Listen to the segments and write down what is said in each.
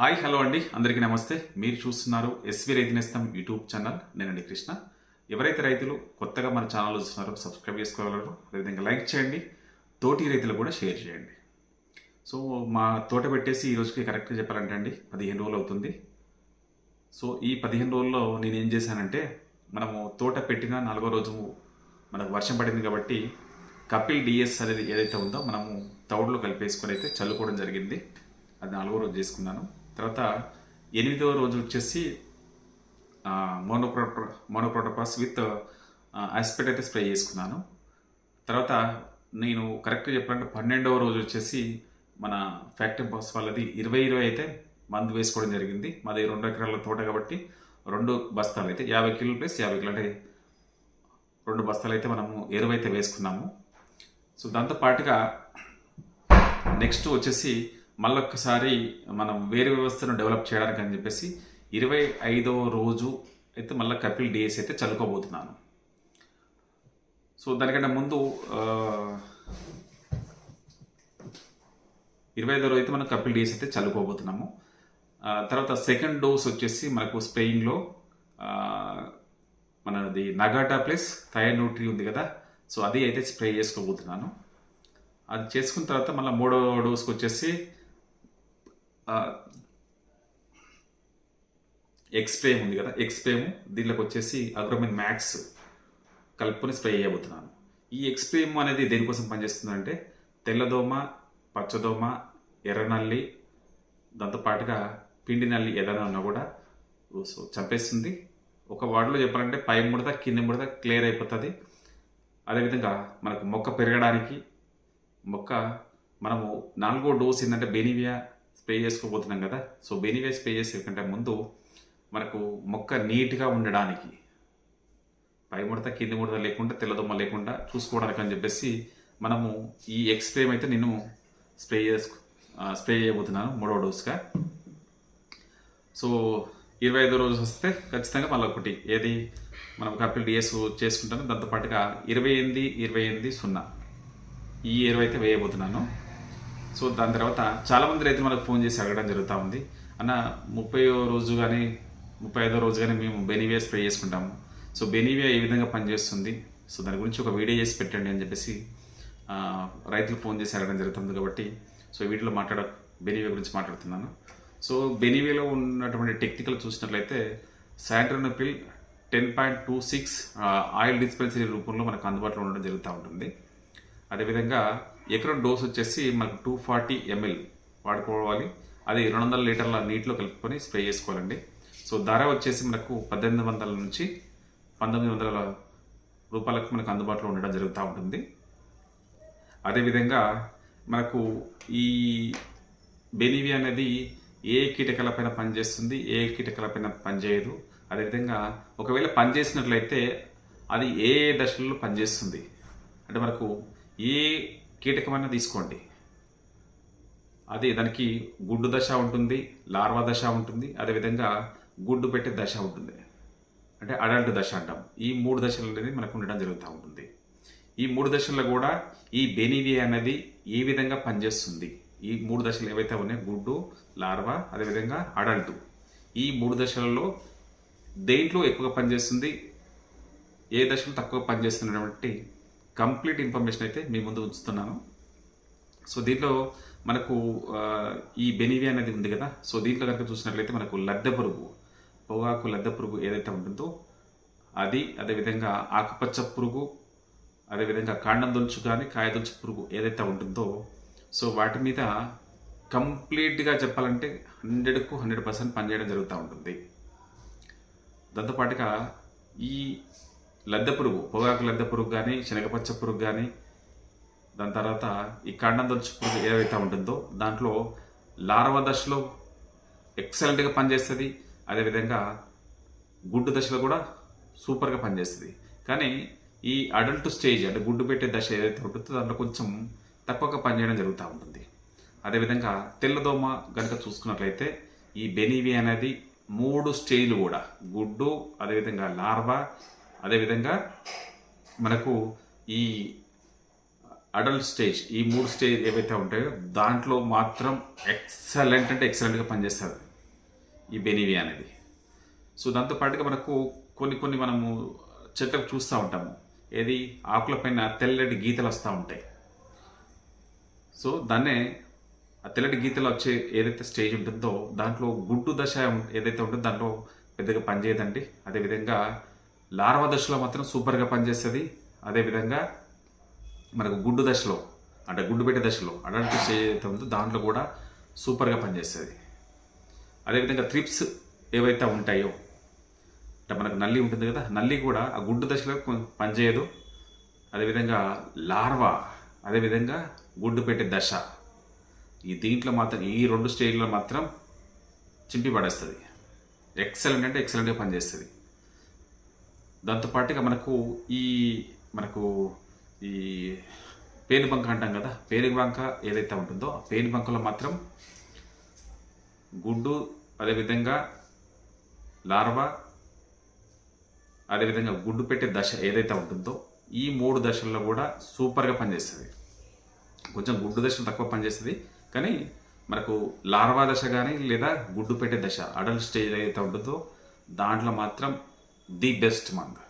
Hi hello అండి. అందరికీ నమస్తే. మీరు చూస్తున్నారు ఎస్వి రైతు నేస్తం యూట్యూబ్ ఛానల్. నేనండి కృష్ణ. ఎవరైతే రైతులు కొత్తగా మన ఛానల్ చూస్తున్నారో సబ్స్క్రైబ్ చేసుకోగలరు. అదేవిధంగా లైక్ చేయండి. తోటి రైతులు కూడా షేర్ చేయండి. సో మా తోట పెట్టేసి ఈ రోజుకి కరెక్ట్గా చెప్పాలంటే అండి పదిహేను రోజులు అవుతుంది. సో ఈ పదిహేను రోజుల్లో నేను ఏం చేశానంటే మనము తోట పెట్టిన నాలుగో రోజు మనకు వర్షం పడింది కాబట్టి కపిల్ డిఎస్ అనేది ఏదైతే ఉందో మనము తౌడులో కలిపేసుకొని అయితే చల్లుకోవడం జరిగింది. అది నాలుగో రోజు చేసుకున్నాను. తర్వాత ఎనిమిదవ రోజు వచ్చేసి మోనోప్రోట మోనోప్రోటోపాస్ విత్ ఆస్పెట్ అయితే స్ప్రే చేసుకున్నాను. తర్వాత నేను కరెక్ట్గా చెప్పాలంటే పన్నెండవ రోజు వచ్చేసి మన ఫ్యాక్టరీ బాస్ వాళ్ళది ఇరవై ఇరవై అయితే మందు వేసుకోవడం జరిగింది. మాది రెండు ఎకరాల తోట కాబట్టి రెండు బస్తాలు అయితే యాభై కిలోలు ప్లస్ యాభై కిలో అంటే రెండు బస్తాలు అయితే మనము ఎరువు అయితే వేసుకున్నాము. సో దాంతో పాటుగా నెక్స్ట్ వచ్చేసి మళ్ళొక్కసారి మనం వేరే వ్యవస్థను డెవలప్ చేయడానికి అని చెప్పేసి ఇరవై ఐదవ రోజు అయితే మళ్ళీ కపిల్ డేస్ అయితే చల్లుకోబోతున్నాను. సో దానికంటే ముందు ఇరవై ఐదో రోజు అయితే మనం కపిల్ డేస్ అయితే చల్లుకోబోతున్నాము. తర్వాత సెకండ్ డోస్ వచ్చేసి మనకు స్పెయిన్లో మనది నగాటా ప్లస్ థయన్యూట్రీ ఉంది కదా సో అది అయితే స్ప్రే చేసుకోబోతున్నాను. అది చేసుకున్న తర్వాత మళ్ళీ మూడో డోస్కి వచ్చేసి ఎక్స్ప్రేమ్ ఉంది కదా. ఎక్స్ప్రేమ్ దీంట్లోకి వచ్చేసి అగ్రోమిన్ మ్యాక్స్ కలుపుకొని స్ప్రే చేయబోతున్నాను. ఈ ఎక్స్ప్రేమ్ అనేది దేనికోసం పనిచేస్తుందంటే తెల్లదోమ పచ్చదోమ ఎర్రనల్లి దాంతోపాటుగా పిండి నల్లి ఏదైనా ఉన్నా కూడా సో చంపేస్తుంది. ఒక వార్డులో చెప్పాలంటే పై ముడత కింద ముడత క్లియర్ అయిపోతుంది. అదేవిధంగా మనకు మొక్క పెరగడానికి మొక్క మనము నాలుగో డోస్ ఏంటంటే బెనివియా స్ప్రే చేసుకోబోతున్నాం కదా. సో బెనివియా స్ప్రే చేసే కంటే ముందు మనకు మొక్క నీట్గా ఉండడానికి పై ముడత కింది ముడత లేకుండా తెల్లదొమ్మ లేకుండా చూసుకోవడానికి అని చెప్పేసి మనము ఈ ఎక్స్ప్రేమ్ అయితే నేను స్ప్రే చేసుకు స్ప్రే చేయబోతున్నాను మూడో డోస్గా సో ఇరవై ఐదో రోజు వస్తే ఖచ్చితంగా మళ్ళీ ఒకటి ఏది మనం కంప్లీట్ డిఎస్ చేసుకుంటాను. దాంతోపాటుగా ఇరవై ఎనిమిది ఇరవై ఎనిమిది సున్నా ఈ ఇరవై అయితే వేయబోతున్నాను. సో దాని తర్వాత చాలామంది రైతులు మనకు ఫోన్ చేసి అడగడం జరుగుతూ ఉంది. అన్న ముప్పై రోజు కానీ ముప్పై ఐదో రోజు కానీ మేము బెనీవియా స్ప్రే చేసుకుంటాము. సో బెనీవియా ఏ విధంగా పనిచేస్తుంది? సో దాని గురించి ఒక వీడియో చేసి పెట్టండి అని చెప్పేసి రైతులు ఫోన్ చేసి అడగడం జరుగుతుంది కాబట్టి సో వీటిలో మాట్లాడ బెనీవియా గురించి మాట్లాడుతున్నాను. సో బెనీవియాలో ఉన్నటువంటి టెక్నికల్ చూసినట్లయితే శాంట్రనపిల్ ten point two six oil dispensary రూపంలో మనకు అందుబాటులో ఉండడం జరుగుతూ ఉంటుంది. అదేవిధంగా ఎకరం డోస్ వచ్చేసి మనకు టూ ఫార్టీ ఎంఎల్ వాడుకోవాలి. అది రెండు వందల లీటర్ల నీటిలో కలుపుకొని స్ప్రే చేసుకోవాలండి. సో ధర వచ్చేసి మనకు పద్దెనిమిది వందల నుంచి పంతొమ్మిది వందల రూపాయలకు మనకు అందుబాటులో ఉండడం జరుగుతూ ఉంటుంది. అదేవిధంగా మనకు ఈ బెనివి అనేది ఏ కీటకాలపైన పనిచేస్తుంది ఏ కీటకాలపైన పనిచేయదు. అదేవిధంగా ఒకవేళ పనిచేసినట్లయితే అది ఏ ఏ దశలలో పనిచేస్తుంది? అంటే మనకు ఏ కీటకమైన తీసుకోండి. అది దానికి గుడ్డు దశ ఉంటుంది లార్వా దశ ఉంటుంది అదేవిధంగా గుడ్డు పెట్టే దశ ఉంటుంది. అంటే అడల్ట్ దశ అంటాం. ఈ మూడు దశలు అనేది మనకు ఉండడం జరుగుతూ ఉంటుంది. ఈ మూడు దశల్లో కూడా ఈ బెనివి అనేది ఏ విధంగా పనిచేస్తుంది? ఈ మూడు దశలు ఏవైతే ఉన్నాయో గుడ్డు లార్వా అదేవిధంగా అడల్ట్. ఈ మూడు దశలలో దేంట్లో ఎక్కువగా పనిచేస్తుంది? ఏ దశలో తక్కువ పనిచేస్తున్నటువంటి కంప్లీట్ ఇన్ఫర్మేషన్ అయితే మీ ముందు ఉంచుతున్నాను. సో దీంట్లో మనకు ఈ బెనివి అనేది ఉంది కదా. సో దీంట్లో కనుక చూసినట్లయితే మనకు లద్దె పురుగు పొగాకు లద్దె పురుగు ఏదైతే ఉంటుందో అది అదేవిధంగా ఆకుపచ్చ పురుగు అదేవిధంగా కాండం దొలుచు కానీ కాయ దొలుచు పురుగు ఏదైతే ఉంటుందో సో వాటి మీద కంప్లీట్గా చెప్పాలంటే హండ్రెడ్కు హండ్రెడ్ పర్సెంట్ పనిచేయడం జరుగుతూ ఉంటుంది. దాంతోపాటుగా ఈ లద్దె పురుగు పొగాకు లద్దె పురుగు కానీ శనగపచ్చ పురుగు కానీ దాని తర్వాత ఈ కాండం దొలుచు పురుగు ఏదైతే ఉంటుందో దాంట్లో లార్వా దశలో ఎక్సలెంట్గా పనిచేస్తుంది. అదేవిధంగా గుడ్డు దశలో కూడా సూపర్గా పనిచేస్తుంది. కానీ ఈ అడల్ట్ స్టేజ్ అంటే గుడ్డు పెట్టే దశ ఏదైతే ఉంటుందో దాంట్లో కొంచెం తక్కువగా పనిచేయడం జరుగుతూ ఉంటుంది. అదేవిధంగా తెల్లదోమ కనుక చూసుకున్నట్లయితే ఈ బెనీవి అనేది మూడు స్టేజ్లు కూడా. గుడ్డు అదేవిధంగా లార్వా అదేవిధంగా మనకు ఈ అడల్ట్ స్టేజ్ ఈ మూడు స్టేజ్ ఏవైతే ఉంటాయో దాంట్లో మాత్రం ఎక్సలెంట్ అంటే ఎక్సలెంట్గా పనిచేస్తుంది ఈ బెనివి అనేది. సో దాంతో పాటుగా మనకు కొన్ని కొన్ని మనము చెట్లకు చూస్తూ ఉంటాము. ఏది? ఆకుల పైన తెల్లటి గీతలు వస్తూ ఉంటాయి. సో దాన్నే ఆ తెల్లటి గీతలు వచ్చే ఏదైతే స్టేజ్ ఉంటుందో దాంట్లో గుడ్డు దశ ఏదైతే ఉంటుందో దాంట్లో పెద్దగా పనిచేయదండి. అదేవిధంగా లార్వా దశలో మాత్రం సూపర్గా పనిచేస్తుంది. అదేవిధంగా మనకు గుడ్డు దశలో అంటే గుడ్డు పెట్టే దశలో అడల్ట్ స్టేజ్ ఉందో దాంట్లో కూడా సూపర్గా పనిచేస్తుంది. అదేవిధంగా త్రిప్స్ ఏవైతే ఉంటాయో అంటే మనకు నల్లి ఉంటుంది కదా నల్లి కూడా ఆ గుడ్డు దశలో పనిచేయదు. అదేవిధంగా లార్వా అదేవిధంగా గుడ్డు పెట్టే దశ ఈ దీంట్లో మాత్రం ఈ రెండు స్టేజ్లో మాత్రం చింపి పడేస్తుంది. ఎక్సలెంట్ అంటే ఎక్సలెంట్గా పనిచేస్తుంది. దాంతోపాటుగా మనకు ఈ మనకు ఈ పేనుబంక అంటాం కదా పేనుబంక ఏదైతే ఉంటుందో ఆ పేనుబంకలో మాత్రం గుడ్డు అదేవిధంగా లార్వా అదేవిధంగా గుడ్డు పెట్టే దశ ఏదైతే ఉంటుందో ఈ మూడు దశల్లో కూడా సూపర్గా పనిచేస్తుంది. కొంచెం గుడ్డు దశ తక్కువ పనిచేస్తుంది కానీ మనకు లార్వా దశ కానీ లేదా గుడ్డు పెట్టే దశ అడల్ట్ స్టేజ్ ఏదైతే ఉంటుందో దాంట్లో మాత్రం ది బెస్ట్ మంగ్.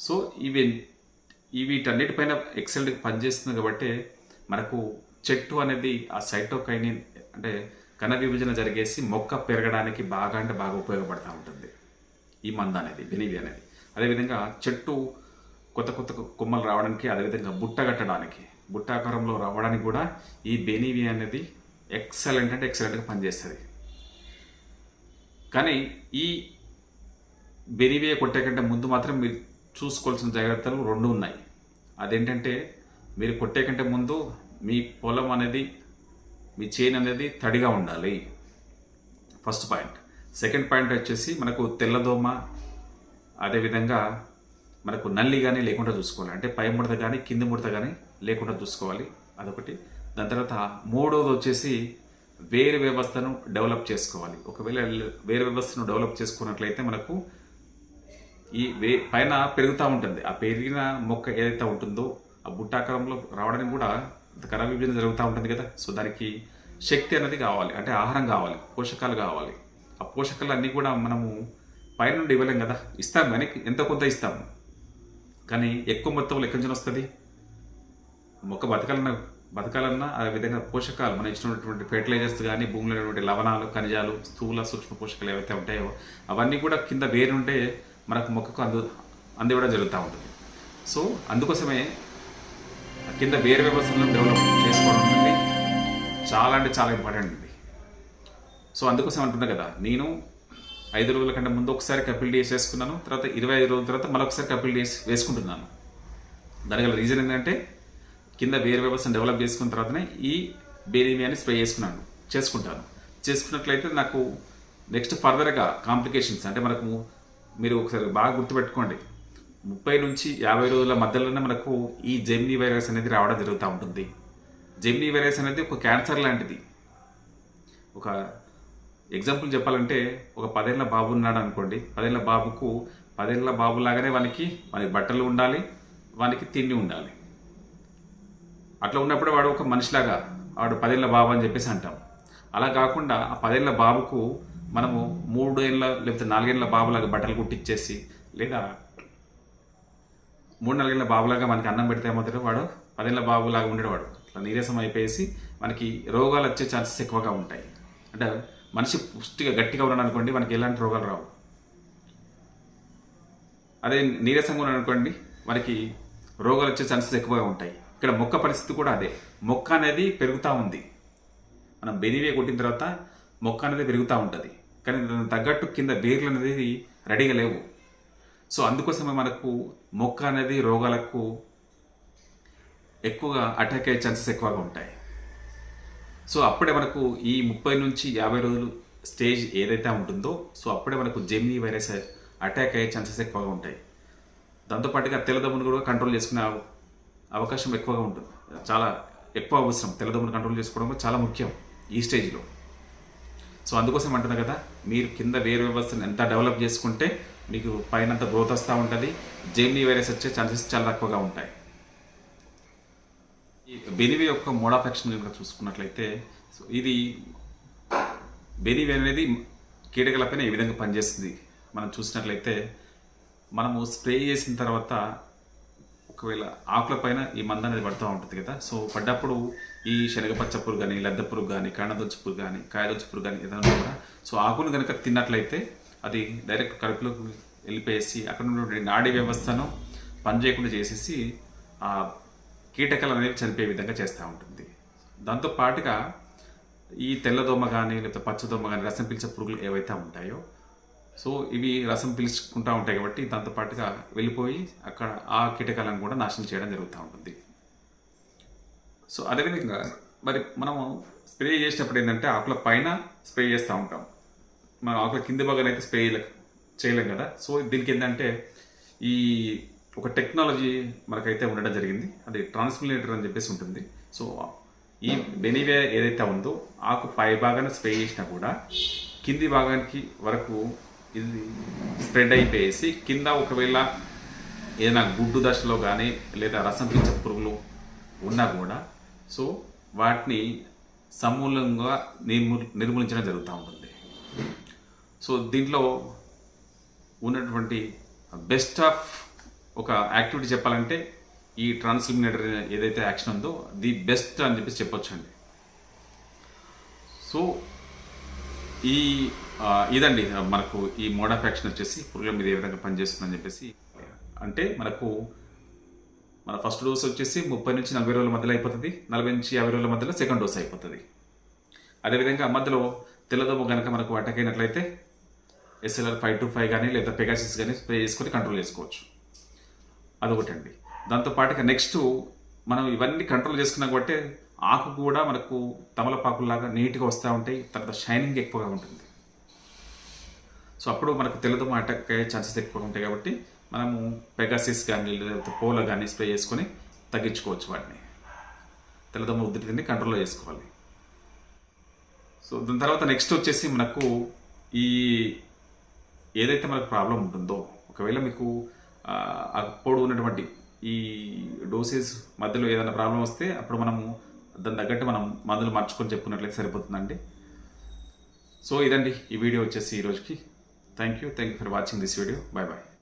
సో ఇవి వీటన్నిటిపైన ఎక్సెల్ట్ పనిచేస్తుంది కాబట్టి మనకు చెట్టు అనేది ఆ సైటోకైనిన్ అంటే కణ విభజన జరిగేసి మొక్క పెరగడానికి బాగా అంటే బాగా ఉపయోగపడుతూ ఉంటుంది. ఈ మంద అనేది బెనివి అనేది. అదేవిధంగా చెట్టు కొత్త కొత్త కొమ్మలు రావడానికి అదేవిధంగా బుట్ట కట్టడానికి బుట్టాకారంలో రావడానికి కూడా ఈ బెనివి అనేది ఎక్సలెంట్ అంటే ఎక్సలెంట్గా పనిచేస్తుంది. కానీ ఈ బెనివియా కొట్టే కంటే ముందు మాత్రం మీరు చూసుకోవాల్సిన జాగ్రత్తలు రెండు ఉన్నాయి. అదేంటంటే మీరు కొట్టే కంటే ముందు మీ పొలం అనేది మీ చేను అనేది తడిగా ఉండాలి. First point. సెకండ్ పాయింట్ వచ్చేసి మనకు తెల్లదోమ అదేవిధంగా మనకు నల్లి కానీ లేకుండా చూసుకోవాలి. అంటే పై ముడత కానీ కింది ముడత కానీ లేకుండా చూసుకోవాలి. అదొకటి. దాని తర్వాత మూడవది వచ్చేసి వేరు వ్యవస్థను డెవలప్ చేసుకోవాలి. ఒకవేళ వేరు వ్యవస్థను డెవలప్ చేసుకున్నట్లయితే మనకు ఈ వే పైన పెరుగుతూ ఉంటుంది. ఆ పెరిగిన మొక్క ఏదైతే ఉంటుందో ఆ బుట్టాకారంలో రావడానికి కూడా కర విభజన జరుగుతూ ఉంటుంది కదా. సో దానికి శక్తి అనేది కావాలి. అంటే ఆహారం కావాలి పోషకాలు కావాలి. ఆ పోషకాలు అన్నీ కూడా మనము పైన నుండి ఇవ్వలేం కదా. ఇస్తాం కానీ ఎంత కొంత ఇస్తాము కానీ ఎక్కువ మొత్తంలో ఎక్కడి నుంచి వస్తుంది? మొక్క బతకాలన్న బతకాలన్నా ఆ విధంగా పోషకాలు మనం ఇచ్చినటువంటి ఫెర్టిలైజర్స్ కానీ భూమిలో ఉన్నటువంటి లవణాలు ఖనిజాలు స్థూల సూక్ష్మ పోషకాలు ఏవైతే ఉంటాయో అవన్నీ కూడా కింద వేరుంటే మనకు మొక్కకు అందు అందివ్వడం జరుగుతూ ఉంటుంది. సో అందుకోసమే కింద వేరు వ్యవస్థలను డెవలప్ చేసుకోవడం అనేది చాలా అంటే చాలా ఇంపార్టెంట్ అండి. సో అందుకోసం అంటున్నా కదా నేను ఐదు రోజుల కంటే ముందు ఒకసారి కపిల్ డేస్ వేసుకున్నాను తర్వాత ఇరవై ఐదు రోజుల తర్వాత మరొకసారి కపిల్ డేస్ వేసుకుంటున్నాను. దానిగల గల రీజన్ ఏంటంటే కింద వేరు వ్యవస్థను డెవలప్ చేసుకున్న తర్వాతనే ఈ బేరీమియాని స్ప్రే చేసుకున్నాను చేసుకుంటాను. చేసుకున్నట్లయితే నాకు నెక్స్ట్ ఫర్దర్గా కాంప్లికేషన్స్ అంటే మనకు మీరు ఒకసారి బాగా గుర్తుపెట్టుకోండి. ముప్పై నుంచి యాభై రోజుల మధ్యలోనే మనకు ఈ జెమినీ వైరస్ అనేది రావడం జరుగుతూ ఉంటుంది. జెమినీ వైరస్ అనేది ఒక క్యాన్సర్ లాంటిది. ఒక ఎగ్జాంపుల్ చెప్పాలంటే ఒక పదేళ్ళ బాబు ఉన్నాడు అనుకోండి. పదేళ్ళ బాబుకు పదేళ్ళ బాబు లాగానే వానికి వానికి బట్టలు ఉండాలి వానికి తిండి ఉండాలి. అట్లా ఉన్నప్పుడు వాడు ఒక మనిషిలాగా వాడు పదేళ్ళ బాబు అని చెప్పేసి అంటాం. అలా కాకుండా ఆ పదేళ్ళ బాబుకు మనము మూడు ఏళ్ళ లేకపోతే నాలుగేళ్ళ బాబులాగా బట్టలు కుట్టించేసి లేదా మూడు నాలుగేళ్ళ బాబులాగా మనకి అన్నం పెడితే ఏమవుతాడు వాడు? పదేళ్ళ బాబులాగా ఉండేవాడు. అట్లా నీరసం అయిపోయేసి మనకి రోగాలు వచ్చే ఛాన్సెస్ ఎక్కువగా ఉంటాయి. అంటే మనిషి పుష్టిగా గట్టిగా ఉన్నాడు అనుకోండి మనకి ఎలాంటి రోగాలు రావు. అదే నీరసంగా ఉన్నాడు అనుకోండి మనకి రోగాలు వచ్చే ఛాన్సెస్ ఎక్కువగా ఉంటాయి. ఇక్కడ మొక్క పరిస్థితి కూడా అదే. మొక్క అనేది పెరుగుతూ ఉంది. మనం బెనివే కొట్టిన తర్వాత మొక్క అనేది పెరుగుతూ ఉంటుంది. కానీ దాని తగ్గట్టు కింద బేర్లు అనేది రెడీగా లేవు. సో అందుకోసమే మనకు మొక్క అనేది రోగాలకు ఎక్కువగా అటాక్ అయ్యే ఛాన్సెస్ ఎక్కువగా ఉంటాయి. సో అప్పుడే మనకు ఈ ముప్పై నుంచి యాభై రోజులు స్టేజ్ ఏదైతే ఉంటుందో సో అప్పుడే మనకు జెమినీ వైరస్ అటాక్ అయ్యే ఛాన్సెస్ ఎక్కువగా ఉంటాయి. దాంతోపాటుగా తెల్లదమ్మును కూడా కంట్రోల్ చేసుకునే అవకాశం ఎక్కువగా ఉంటుంది. చాలా ఎక్కువ అవసరం. తెల్లదమ్మును కంట్రోల్ చేసుకోవడం చాలా ముఖ్యం ఈ స్టేజ్లో సో అందుకోసం అంటున్నా కదా మీరు కింద వేరు వ్యవస్థను ఎంత డెవలప్ చేసుకుంటే మీకు పైన గ్రోత్ వస్తూ ఉంటుంది. జెమినీ వైరస్ వచ్చే ఛాన్సెస్ చాలా తక్కువగా ఉంటాయి. ఈ బెనివే యొక్క మోడ్ ఆఫ్ యాక్షన్ కనుక చూసుకున్నట్లయితే సో ఇది బెనివే అనేది కీటకలపైన ఈ విధంగా పనిచేస్తుంది. మనం చూసినట్లయితే మనము స్ప్రే చేసిన తర్వాత ఒకవేళ ఆకుల పైన ఈ మంద అనేది పడుతూ ఉంటుంది కదా. సో పడ్డప్పుడు ఈ శనగపచ్చ పురుగు కానీ లద్ద పురుగు కానీ కణదొచ్చు పురుగు కానీ కాయదొచ్చు పురుగు కానీ ఏదైనా కూడా సో ఆకును కనుక తిన్నట్లయితే అది డైరెక్ట్ కడుపులోకి వెళ్ళిపోయేసి అక్కడ ఉన్నటువంటి నాడీ వ్యవస్థను పనిచేయకుండా చేసేసి ఆ కీటకాలు అనేవి చనిపోయే విధంగా చేస్తూ ఉంటుంది. దాంతో పాటుగా ఈ తెల్లదోమ కానీ లేకపోతే పచ్చదోమ కానీ రసం పీల్చే పురుగులు ఏవైతే ఉంటాయో సో ఇవి రసం పీల్చుకుంటూ ఉంటాయి కాబట్టి దాంతో పాటుగా వెళ్ళిపోయి అక్కడ ఆ కీటకాలను కూడా నాశనం చేయడం జరుగుతూ ఉంటుంది. సో అదేవిధంగా మరి మనము స్ప్రే చేసినప్పుడు ఏంటంటే ఆకుల పైన స్ప్రే చేస్తూ ఉంటాం. మనం ఆకుల కింది భాగాన్ని అయితే స్ప్రే చేయలేం కదా? సో దీనికి ఏంటంటే ఈ ఒక టెక్నాలజీ మనకైతే ఉండడం జరిగింది. అది ట్రాన్స్మిలేటర్ అని చెప్పేసి ఉంటుంది. సో ఈ బెనివే ఏదైతే ఉందో ఆకు పై భాగాన్ని స్ప్రే చేసినా కూడా కింది భాగానికి వరకు ఇది స్ప్రెడ్ అయిపోయేసి కింద ఒకవేళ ఏదైనా గుడ్డు దశలో కానీ లేదా రసం పీల్చే పురుగులు ఉన్నా కూడా సో వాటిని సమూలంగా నిర్మూల నిర్మూలించడం జరుగుతూ ఉంటుంది. సో దీంట్లో ఉన్నటువంటి బెస్ట్ ఆఫ్ ఒక యాక్టివిటీ చెప్పాలంటే ఈ ట్రాన్స్లిమినేటర్ ఏదైతే యాక్షన్ ఉందో ది బెస్ట్ అని చెప్పేసి చెప్పొచ్చండి. సో ఈ ఇదండి మనకు ఈ మోడ్ ఆఫ్ యాక్షన్ వచ్చేసి పురుగుల మీద ఏ విధంగా పనిచేస్తుందని చెప్పేసి అంటే మనకు మన ఫస్ట్ డోస్ వచ్చేసి ముప్పై నుంచి నలభై రోజుల మధ్యలో అయిపోతుంది. నలభై నుంచి యాభై రోజుల మధ్యలో సెకండ్ డోస్ అయిపోతుంది. అదేవిధంగా మధ్యలో తెల్లదోమ కనుక మనకు అటాక్ అయినట్లయితే ఎస్ఎల్ఆర్ ఫైవ్ టు ఫైవ్ కానీ లేదా పెగాసిస్ కానీ స్ప్రే చేసుకొని కంట్రోల్ చేసుకోవచ్చు. అదొకటండి. దాంతో పాటుగా నెక్స్ట్ మనం ఇవన్నీ కంట్రోల్ చేసుకున్నా కాబట్టి ఆకు కూడా మనకు తమలపాకులాగా నీట్గా వస్తూ ఉంటాయి. తర్వాత షైనింగ్ ఎక్కువగా ఉంటుంది. సో అప్పుడు మనకు తెల్లదోమ అటాక్ అయ్యే ఛాన్సెస్ ఎక్కువ ఉంటాయి కాబట్టి మనము పెగాసిస్ కానీ లేదా పోల కానీ స్ప్రే చేసుకొని తగ్గించుకోవచ్చు వాటిని. తెల్లదోమ ఉధృతిని కంట్రోల్లో చేసుకోవాలి. సో దాని తర్వాత నెక్స్ట్ వచ్చేసి మనకు ఈ ఏదైతే మనకు ప్రాబ్లం ఉంటుందో ఒకవేళ మీకు అప్పుడు ఉన్నటువంటి ఈ డోసేజ్ మధ్యలో ఏదైనా ప్రాబ్లం వస్తే అప్పుడు మనము దాని తగ్గట్టు మనం మందులు మార్చుకొని చెప్పుకున్నట్లయితే సరిపోతుందండి. సో ఇదండి ఈ వీడియో వచ్చేసి ఈ రోజుకి. Thank you thank you for watching this video bye bye